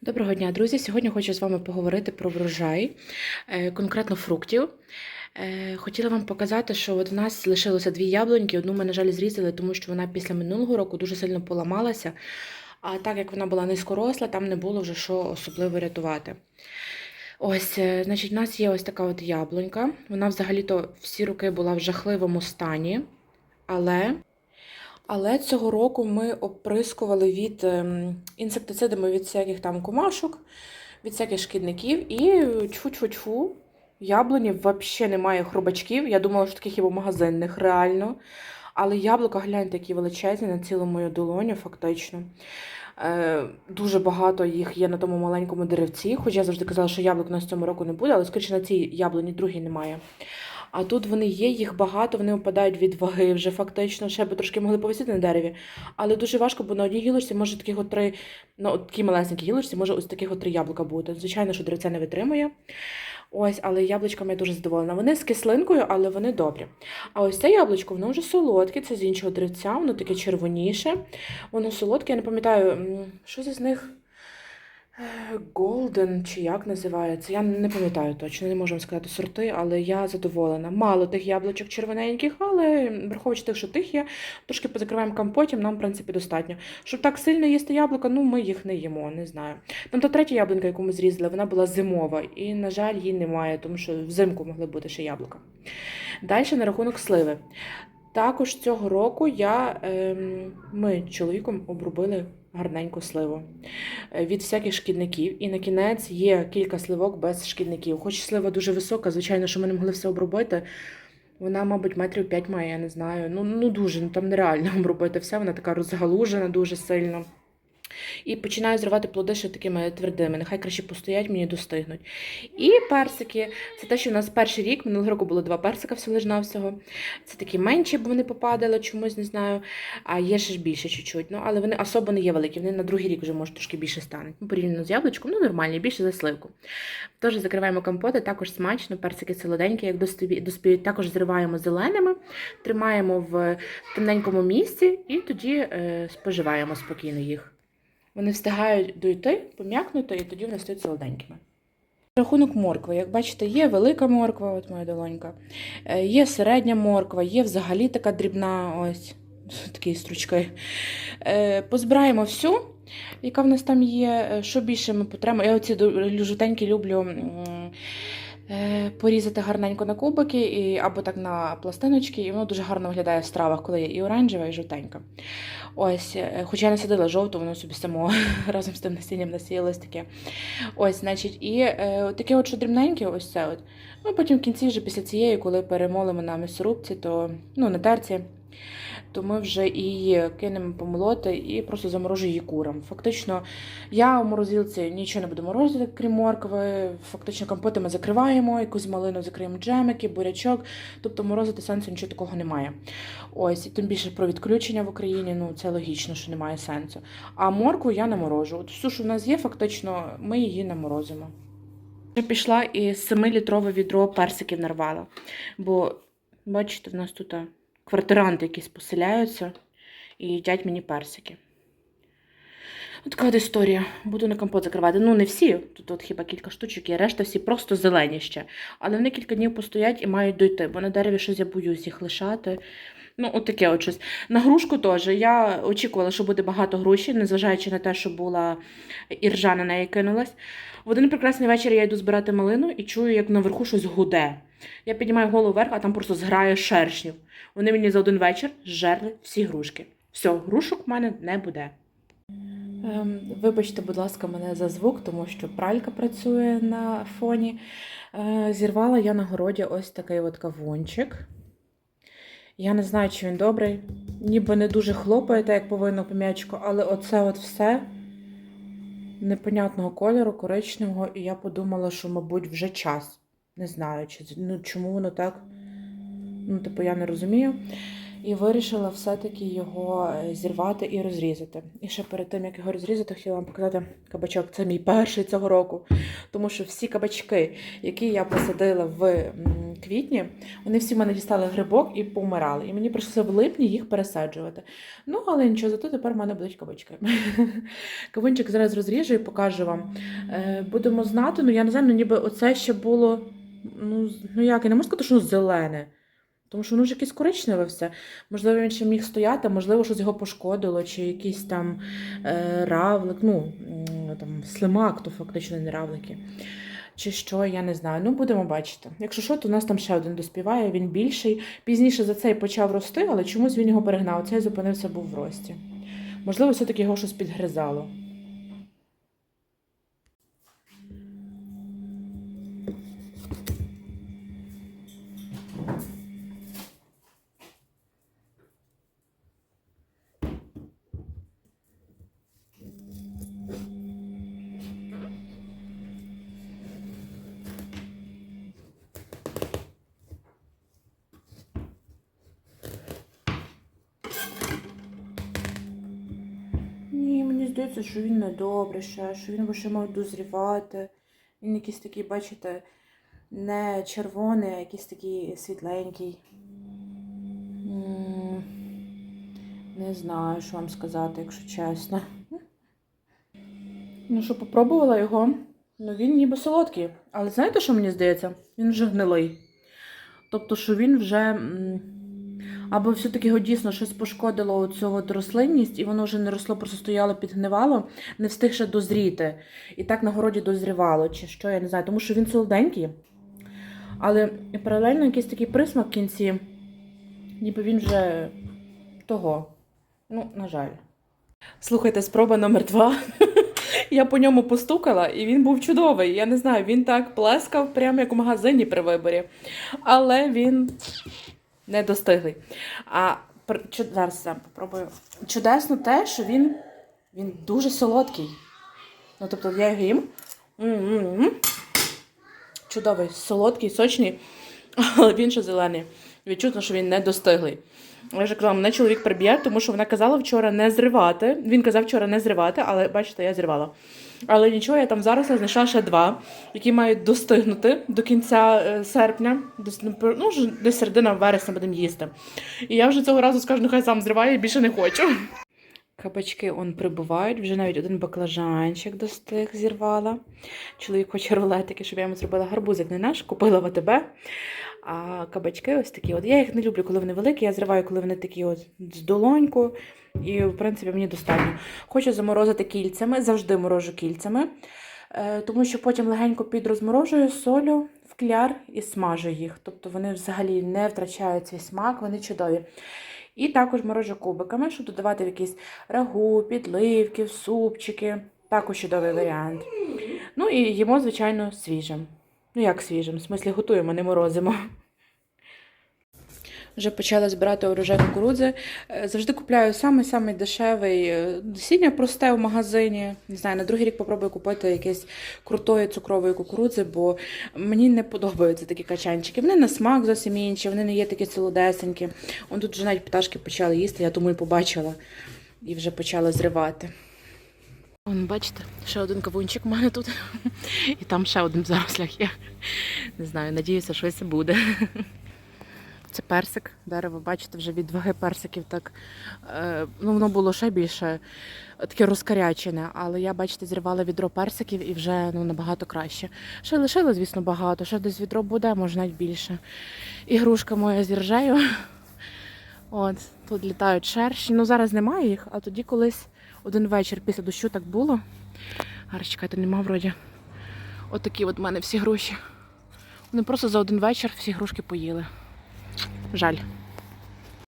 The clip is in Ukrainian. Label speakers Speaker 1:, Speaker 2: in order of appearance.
Speaker 1: Доброго дня, друзі! Сьогодні хочу з вами поговорити про врожай, е, конкретно фруктів. Е, Хотіла вам показати, що от в нас лишилося дві яблуньки. Одну ми, на жаль, зрізали, тому що вона після минулого року дуже сильно поламалася. А так як вона була низькоросла, там не було вже що особливо рятувати. Ось, е, значить, в нас є ось така от яблунька. Вона взагалі-то всі роки була в жахливому стані, але але цього року ми оприскували від ем, інсектицидами від всяких там комашок, від всяких шкідників і тьфу-тьфу-тьфу. Яблуні взагалі немає хробачків. Я думала, що таких є в магазинних реально. Але яблука, гляньте, які величезні на цілу мою долоню, фактично. Е, дуже багато їх є на тому маленькому деревці. Хоч я завжди казала, що яблук у нас цьому року не буде, але скоріше на цій яблуні другій немає. А тут вони є, їх багато, вони опадають від ваги вже фактично. Ще би трошки могли повисіти на дереві. Але дуже важко, бо на одній гілочці може таких от три, ну от такій малесенькій гілочці може ось таких от три яблука бути. Звичайно, що деревце не витримує. Ось, але яблучками я дуже задоволена. Вони з кислинкою, але вони добрі. А ось це яблучко, воно вже солодке, це з іншого деревця, воно таке червоніше. Воно солодке, я не пам'ятаю, що з них. Голден чи як називається, я не пам'ятаю точно, не можу сказати сорти, але я задоволена. Мало тих яблучок червоненьких, але враховуючи тих, що тих є, трошки позакриваємо компотом, нам, в принципі, достатньо. Щоб так сильно їсти яблука, ну ми їх не їмо, не знаю. Там та третя яблунька, яку ми зрізали, вона була зимова, і, на жаль, її немає, тому що взимку могли бути ще яблука. Далі на рахунок сливи. Також цього року я, ем, ми чоловіком обробили гарненьку сливу е, від всяких шкідників. І на кінець є кілька сливок без шкідників. Хоч слива дуже висока, звичайно, що ми не могли все обробити. Вона, мабуть, метрів 5 має, я не знаю. Ну, ну дуже, ну там нереально обробити все. Вона така розгалужена дуже сильно. І починаю зривати плоди ще такими твердими. Нехай краще постоять, мені достигнуть. І персики. Це те, що у нас перший рік, минулого року було два персика всього. Це такі менші, бо вони попадали чомусь, не знаю. А є ще ж більше чуть-чуть. Ну, але вони особо не є великі. Вони на другий рік вже може трошки більше стануть. Ну, порівняно з яблучком, ну нормальні, більше за сливку. Тож закриваємо компоти, також смачно, персики солоденькі, як доспіють, також зриваємо зеленими, тримаємо в темненькому місці і тоді е, споживаємо спокійно їх. Вони встигають дойти, пом'якнути, і тоді вони стають солоденькими. Рахунок моркви. Як бачите, є велика морква, от моя долонька, е, є середня морква, є взагалі така дрібна, ось такі стручки. Е, Позбираємо всю, яка в нас там є. Е, Що більше ми потребуємо. Я оці жовтенькі люблю порізати гарненько на кубики і, або так на пластиночки, і воно дуже гарно виглядає в стравах, коли є і оранжева, і жовтенька. Ось, е, хоча я не садила жовту, воно собі само разом з тим насінням насіялось таке. Ось, значить, і е, таке от що дрібненьке, ось це от. Ну, потім в кінці, вже після цієї, коли перемолимо на м'ясорубці, то ну, на терці, то ми вже її кинемо помолоти і просто заморожу її курам. Фактично, я у морозилці нічого не буду морозити, крім моркви. Фактично, компоти ми закриваємо, якусь малину закриємо джемики, бурячок. Тобто морозити сенсу нічого такого немає. Ось, і тим більше про відключення в Україні, ну це логічно, що немає сенсу. А моркву я не морожу. От все, що в нас є, фактично, ми її не морозимо. Я пішла і 7-літрове відро персиків нарвала. Бо, бачите, в нас тут квартиранти якісь поселяються і їдять мені персики. От така от історія. Буду на компот закривати. Ну, не всі, тут от хіба кілька штучок є, решта всі просто зелені ще. Але вони кілька днів постоять і мають дойти, бо на дереві щось я боюсь їх лишати. Ну, от таке от щось. На грушку теж. Я очікувала, що буде багато груші, незважаючи на те, що була іржа на неї кинулась. В один прекрасний вечір я йду збирати малину і чую, як наверху щось гуде. Я піднімаю голову вверх, а там просто зграє шершнів. Вони мені за один вечір зжерли всі грушки. Все, грушок в мене не буде. Ем, вибачте, будь ласка, мене за звук, тому що пралька працює на фоні. Е, зірвала я на городі ось такий от кавунчик. Я не знаю, чи він добрий. Ніби не дуже хлопає, так як повинно по м'ячку, але оце от все непонятного кольору, коричневого, і я подумала, що, мабуть, вже час. Не знаю, чи, ну, чому воно так. Ну, типу, я не розумію. І вирішила все-таки його е, зірвати і розрізати. І ще перед тим, як його розрізати, хотіла вам показати кабачок. Це мій перший цього року. Тому що всі кабачки, які я посадила в квітні, вони всі в мене дістали грибок і помирали. І мені прийшлося в липні їх пересаджувати. Ну, але нічого, зато тепер в мене будуть кабачки. Кавунчик зараз розріжу і покажу вам. Е, Будемо знати, ну я не знаю, ну ніби оце ще було. Ну, ну як, я не можу сказати, що зелене. Тому що воно ж якесь коричневе все. Можливо, він ще міг стояти, можливо, щось його пошкодило, чи якийсь там е, равлик, ну, там, слимак, то фактично не равлики. Чи що, я не знаю. Ну, будемо бачити. Якщо що, то у нас там ще один доспіває, він більший. Пізніше за цей почав рости, але чомусь він його перегнав. Цей зупинився був в рості. Можливо, все-таки його щось підгризало. Ні, здається, що він не добре ще, що він ще мав дозрівати. Він якийсь такий, бачите, не червоний, а якийсь такий світленький. Не знаю, що вам сказати, якщо чесно. Ну що, попробувала його. Ну він ніби солодкий. Але знаєте, що мені здається? Він вже гнилий. Тобто, що він вже. Або все-таки його дійсно щось пошкодило цю от рослинність, і воно вже не росло, просто стояло, підгнивало, не встиг ще дозріти. І так на городі дозрівало, чи що, я не знаю, тому що він солоденький. Але паралельно якийсь такий присмак в кінці, ніби він вже того. Ну, на жаль. Слухайте, спроба номер два. Я по ньому постукала, і він був чудовий. Я не знаю, він так плескав, прямо як у магазині при виборі. Але він недостиглий. А зараз сам попробую. Чудесно те, що він, він дуже солодкий. Ну, тобто я його їм. М-м-м. Чудовий, солодкий, сочний, але він ще зелений. Відчутно, що він недостиглий. Я вже казала, мене чоловік приб'є, тому що вона казала вчора не зривати. Він казав вчора не зривати, але бачите, я зривала. Але нічого, я там зараз знайшла ще два, які мають достигнути до кінця е, серпня, ну, вже десь середина вересня будемо їсти. І я вже цього разу скажу, нехай сам зриває, і більше не хочу. Кабачки он прибувають, вже навіть один баклажанчик достиг зірвала. Чоловік хоче рулетики, щоб я йому зробила гарбузик не наш, купила в АТБ. А кабачки ось такі. От я їх не люблю, коли вони великі. Я зриваю, коли вони такі от з долоньку. І, в принципі, мені достатньо. Хочу заморозити кільцями, завжди морожу кільцями, е, тому що потім легенько підрозморожую, солю в кляр і смажу їх. Тобто вони взагалі не втрачають свій смак, вони чудові. І також морожу кубиками, щоб додавати в якісь рагу, підливки, супчики. Також чудовий варіант. Ну і їмо, звичайно, свіжим. Ну, як свіжим? В смислі готуємо, не морозимо. Вже почала збирати урожай кукурудзи. Е, Завжди купляю самий-самий дешевий е, насіння просте в магазині. Не знаю, на другий рік попробую купити якесь крутої цукрової кукурудзи, бо мені не подобаються такі качанчики. Вони на смак зовсім інші, вони не є такі солодесенькі. Он тут вже навіть пташки почали їсти, я тому і побачила і вже почала зривати. Вон, бачите, ще один кавунчик у мене тут. І там ще один в зарослях є. Не знаю, надіюся, щось буде. Це персик. Дерево, бачите, вже від ваги персиків так. Е, ну, воно було ще більше таке розкарячене, але я, бачите, зірвала відро персиків і вже ну, набагато краще. Ще лишило, звісно, багато, ще десь відро буде, може навіть більше. Ігрушка моя з іржею. От, тут літають шерші. Ну, зараз немає їх, а тоді колись один вечір після дощу так було. Зараз чекайте, нема вроді. От от в мене всі гроші. Вони просто за один вечір всі грушки поїли. Жаль.